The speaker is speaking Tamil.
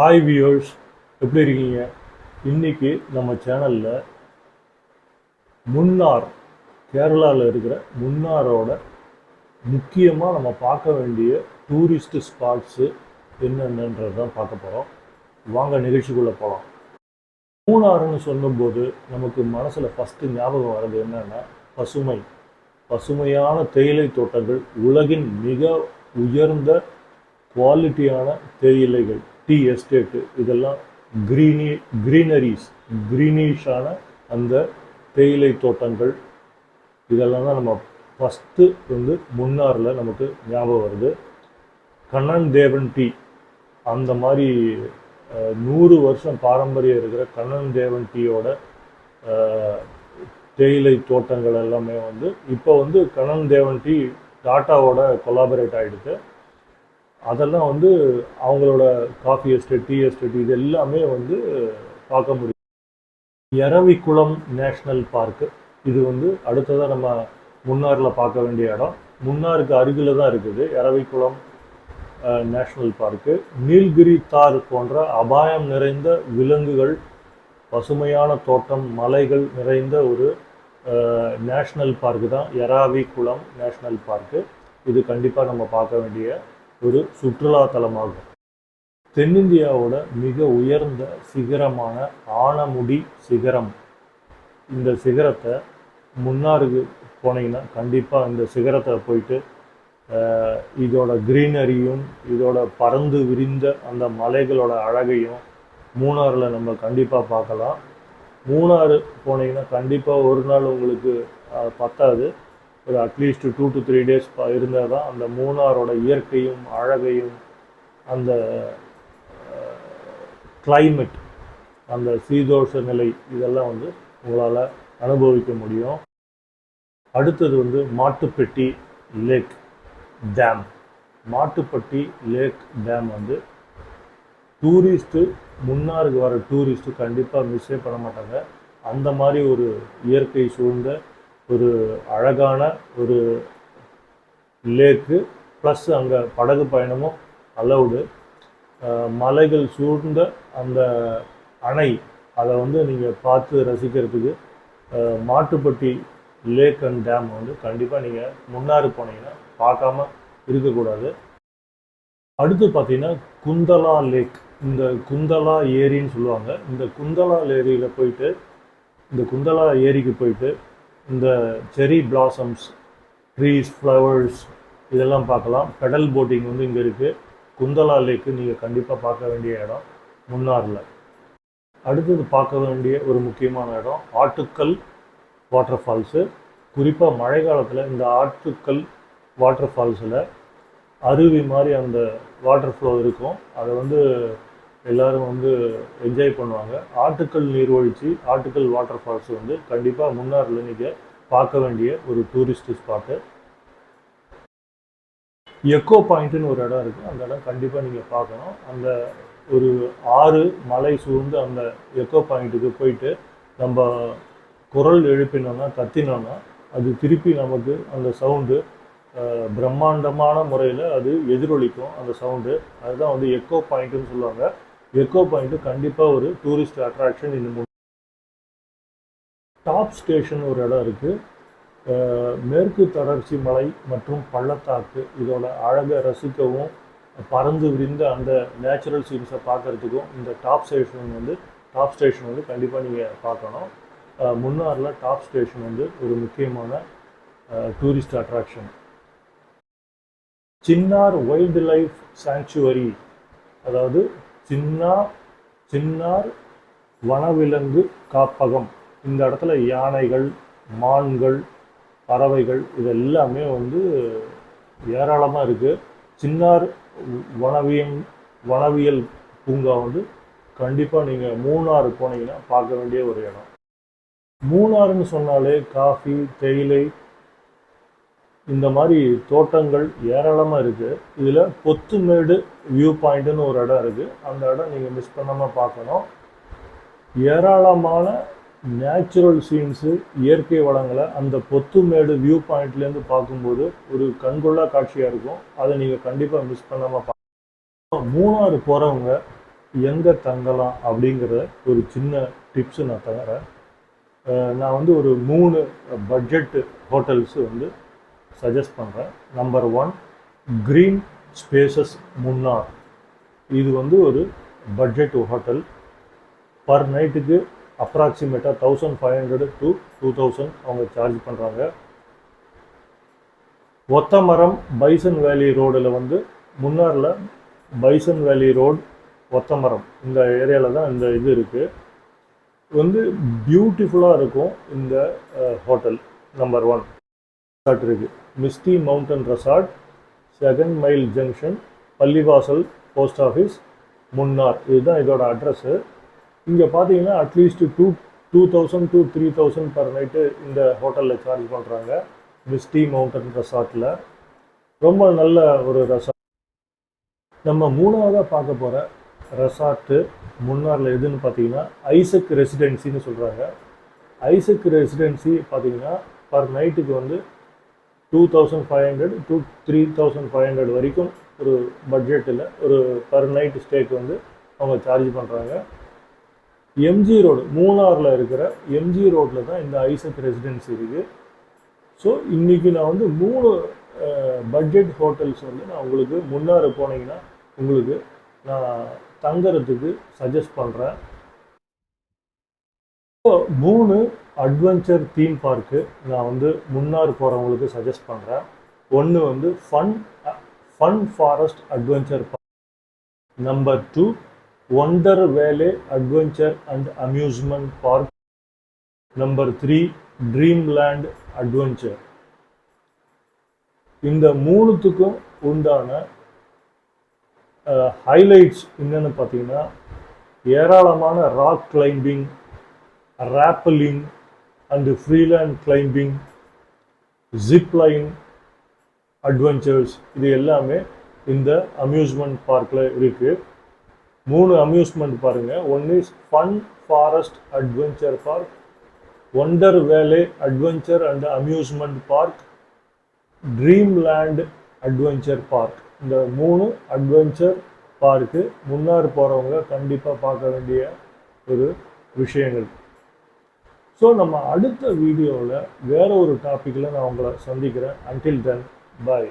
ஹாய் வியூவர்ஸ் எப்படி இருக்கீங்க? இன்னைக்கு நம்ம சேனலில் முன்னார் கேரளாவில் இருக்கிற முன்னாரோட முக்கியமாக நம்ம பார்க்க வேண்டிய டூரிஸ்ட் ஸ்பாட்ஸு என்னென்னன்றது தான் பார்க்க போகிறோம் வாங்க நிகழ்ச்சிக்குள்ளே போகலாம் மூணாறுன்னு சொல்லும்போது நமக்கு மனசில் ஃபஸ்ட்டு ஞாபகம் வர்றது என்னென்னா பசுமை. பசுமையான தேயிலை தோட்டங்கள் உலகின் மிக உயர்ந்த குவாலிட்டியான தேயிலைகள். டீ எஸ்டேட்டு இதெல்லாம் க்ரீனி க்ரீனரிஸ் க்ரீனிஷான அந்த தேயிலை தோட்டங்கள். இதெல்லாம் தான் நம்ம ஃபஸ்ட்டு வந்து முன்னாரில் நமக்கு ஞாபகம் வருது. கண்ணன் தேவன் டீ அந்த மாதிரி நூறு வருஷம் பாரம்பரியம் இருக்கிற கண்ணன் தேவன் டீயோட தேயிலை தோட்டங்கள் எல்லாமே வந்து இப்போ வந்து கண்ணன் தேவன் டீ டாட்டாவோட கொலாபரேட் ஆகிடுது அதெல்லாம் வந்து அவங்களோட காஃபி எஸ்டேட் டீ எஸ்டேட் இது எல்லாமே வந்து பார்க்க முடியும். Eravikulam national park. இது வந்து அடுத்ததாக நம்ம முன்னாரில் பார்க்க வேண்டிய இடம். முன்னாருக்கு அருகில் தான் இருக்குது. Eravikulam national park. நீல்கிரி தார் போன்ற அபாயம் நிறைந்த விலங்குகள் பசுமையான தோட்டம் மலைகள் நிறைந்த ஒரு நேஷ்னல் பார்க்கு தான். Eravikulam national park. இது கண்டிப்பாக நம்ம பார்க்க வேண்டிய ஒரு சுற்றுலாத்தலமாகும். தென்னிந்தியாவோட மிக உயர்ந்த சிகரமான ஆனமுடி சிகரம். இந்த சிகரத்தை முன்னாருக்கு போனீங்கன்னா கண்டிப்பாக இந்த சிகரத்தை போயிட்டு இதோட க்ரீனரியும் இதோட பறந்து விரிந்த அந்த மலைகளோட அழகையும் மூணாறில் நம்ம கண்டிப்பாக பார்க்கலாம். மூணாறு போனீங்கன்னா கண்டிப்பாக ஒரு நாள் உங்களுக்கு பத்தாது. ஒரு at least two to three days இருந்தால் தான் அந்த மூணாரோட இயற்கையும் அழகையும் அந்த கிளைமேட் அந்த சீதோஷ நிலை இதெல்லாம் வந்து உங்களால் அனுபவிக்க முடியும். அடுத்தது வந்து Mattupetty lake dam Mattupetty lake dam வந்து டூரிஸ்ட்டு முன்னாருக்கு வர டூரிஸ்ட்டு கண்டிப்பாக மிஸ்ஸே பண்ண மாட்டாங்க. அந்த மாதிரி ஒரு இயற்கை சூழ்ந்த ஒரு அழகான ஒரு லேக்கு ப்ளஸ் அங்கே படகு பயணமும் அலவுடு மலைகள் சூழ்ந்த அந்த அணை அதை வந்து நீங்கள் பார்த்து ரசிக்கிறதுக்கு மாட்டுப்பட்டி லேக் அண்ட் டேம் வந்து கண்டிப்பாக நீங்கள் முன்னாறு போனீங்கன்னா பார்க்காம இருக்கக்கூடாது. அடுத்து பார்த்தீங்கன்னா குந்தலா லேக். இந்த குந்தலா ஏரின்னு சொல்லுவாங்க. இந்த குந்தலா ஏரியில் போயிட்டு இந்த குந்தலா ஏரிக்கு போயிட்டு இந்த செரி பிளாசம்ஸ் ட்ரீஸ் ஃப்ளவர்ஸ் இதெல்லாம் பார்க்கலாம். பெடல் போட்டிங் வந்து இங்கே இருக்குது குந்தலா லேக்கு நீங்கள் கண்டிப்பாக பார்க்க வேண்டிய இடம் முன்னாரில். அடுத்தது பார்க்க வேண்டிய ஒரு முக்கியமான இடம் ஆட்டுக்கல் வாட்டர் ஃபால்ஸு குறிப்பாக மழை காலத்தில் இந்த ஆட்டுக்கல் வாட்டர் ஃபால்ஸில் அருவி மாதிரி அந்த வாட்டர் ஃப்ளோ இருக்கும். அதை வந்து எல்லாரும் வந்து என்ஜாய் பண்ணுவாங்க. ஆட்டுக்கல் நீர்வீழ்ச்சி ஆட்டுக்கல் வாட்டர் ஃபால்ஸ் வந்து கண்டிப்பாக முன்னாரில் நீங்கள் பார்க்க வேண்டிய ஒரு டூரிஸ்ட் ஸ்பாட்டு எக்கோ பாயிண்ட்டுன்னு ஒரு இடம் இருக்குது அந்த இடம் கண்டிப்பாக நீங்கள் பார்க்கணும். அந்த ஒரு ஆறு மலை சூழ்ந்து அந்த எக்கோ பாயிண்ட்டுக்கு போயிட்டு நம்ம குரல் எழுப்பினோன்னா கத்தினோன்னா அது திருப்பி நமக்கு அந்த சவுண்டு பிரம்மாண்டமான முறையில் அது எதிரொலிக்கும். அந்த சவுண்டு அதுதான் வந்து எக்கோ பாயிண்ட்டுன்னு சொல்லுவாங்க. எக்கோ பாயிண்ட்டு கண்டிப்பாக ஒரு டூரிஸ்ட் அட்ராக்ஷன் இன்னும் டாப் ஸ்டேஷன் ஒரு இடம் இருக்குது மேற்கு தொடர்ச்சி மலை மற்றும் பள்ளத்தாக்கு. இதோட அழகை ரசிக்கவும் பறந்து விரிந்த அந்த நேச்சுரல் சீன்ஸை பார்க்கறதுக்கும் இந்த டாப் ஸ்டேஷன் வந்து டாப் ஸ்டேஷன் வந்து கண்டிப்பாக நீங்கள் பார்க்கணும். முன்னாரில் டாப் ஸ்டேஷன் வந்து ஒரு முக்கியமான tourist attraction Chinnar wildlife sanctuary அதாவது சின்னா சின்னார் வனவிலங்கு காப்பகம். இந்த இடத்துல யானைகள் மான்கள் பறவைகள் இது எல்லாமே வந்து ஏராளமாக இருக்குது சின்னார் வனவியம் வனவியல் பூங்கா வந்து கண்டிப்பாக நீங்கள் மூணார் போனீங்கன்னா பார்க்க வேண்டிய ஒரு இடம். மூணாறுன்னு சொன்னாலே காஃபி தேயிலை இந்த மாதிரி தோட்டங்கள் ஏராளமாக இருக்குது இதில் பொத்துமேடு வியூ பாயிண்ட்டுன்னு ஒரு இடம் இருக்குது அந்த இடம் நீங்கள் மிஸ் பண்ணாமல் பார்க்கணும். ஏராளமான நேச்சுரல் சீன்ஸு இயற்கை வளங்களை அந்த பொத்துமேடு வியூ பாயிண்ட்லேருந்து பார்க்கும்போது ஒரு கண்கொள்ளா காட்சியாக இருக்கும். அதை நீங்கள் கண்டிப்பாக மிஸ் பண்ணாமல் பார்க்கணும். மூணாறு போகிறவங்க எங்கே தங்கலாம் அப்படிங்கிற ஒரு சின்ன டிப்ஸு நான் தரேன் நான் வந்து ஒரு மூணு பட்ஜெட்டு ஹோட்டல்ஸு வந்து சஜஸ்ட் பண்ணுறேன் number one green spaces Munnar இது வந்து ஒரு பட்ஜெட் ஹோட்டல் பர் நைட்டுக்கு அப்ராக்சிமேட்டாக thousand five hundred to two thousand அவங்க சார்ஜ் பண்ணுறாங்க ஒத்தமரம் பைசன் வேலி ரோடில் வந்து முன்னாரில் பைசன் வேலி ரோட் ஒத்தமரம். இந்த ஏரியாவில் தான் இந்த இது இருக்குது வந்து பியூட்டிஃபுல்லாக இருக்கும் இந்த ஹோட்டல் நம்பர் ஒன் ரெசார்ட் இருக்குது misty mountain resort second mile junction Pallivasal post office Munnar இதுதான் இதோட அட்ரஸ்ஸு இங்கே பார்த்தீங்கன்னா at least two two thousand to three thousand per night இந்த ஹோட்டலில் சார்ஜ் பண்ணுறாங்க மிஸ்டி மவுண்டன் ரெசார்ட்டில் ரொம்ப நல்ல ஒரு ரெசார்ட் நம்ம மூணாவதாக பார்க்க போகிற ரெசார்ட்டு முன்னாரில் எதுன்னு பார்த்தீங்கன்னா ஐசக் ரெசிடென்சின்னு சொல்கிறாங்க ஐசக் ரெசிடென்சி பார்த்தீங்கன்னா பர் நைட்டுக்கு வந்து two thousand five hundred to three thousand five hundred வரைக்கும் ஒரு பட்ஜெட்டில் ஒரு பர் நைட் ஸ்டேக்கு வந்து அவங்க சார்ஜ் பண்ணுறாங்க எம்ஜி ரோடு மூணாரில் இருக்கிற எம்ஜி ரோட்டில் தான் இந்த ஐசக் ரெசிடென்சி இருக்குது ஸோ இன்றைக்கி நான் வந்து மூணு பட்ஜெட் ஹோட்டல்ஸ் வந்து நான் உங்களுக்கு முன்னார் போனீங்கன்னா உங்களுக்கு நான் தங்குறதுக்கு சஜஸ்ட் பண்ணுறேன் மூணு அட்வென்ச்சர் தீம் பார்க்கு நான் வந்து முன்னார் போகிறவங்களுக்கு சஜஸ்ட் பண்ணுறேன் ஒன்று வந்து fun fun forest adventure park number two wonder valley adventure and amusement park number three dreamland adventure இந்த மூணுத்துக்கும் உண்டான ஹைலைட்ஸ் என்னென்னு பார்த்தீங்கன்னா ஏராளமான rock climbing rappelling and freeland climbing zipline adventures இது எல்லாமே இந்த அம்யூஸ்மெண்ட் பார்க்கில் இருக்குது மூணு அம்யூஸ்மெண்ட் பாருங்கள் one is fun forest adventure park wonder valley adventure and amusement park dreamland adventure park இந்த மூணு அட்வென்ச்சர் பார்க்கு முன்னார் போகிறவங்க கண்டிப்பாக பார்க்க வேண்டிய ஒரு விஷயங்கள். ஸோ நம்ம அடுத்த வீடியோவில் வேற ஒரு டாப்பிக்கில் நான் உங்களை சந்திக்கிறேன். அன்டில் தென் பாய்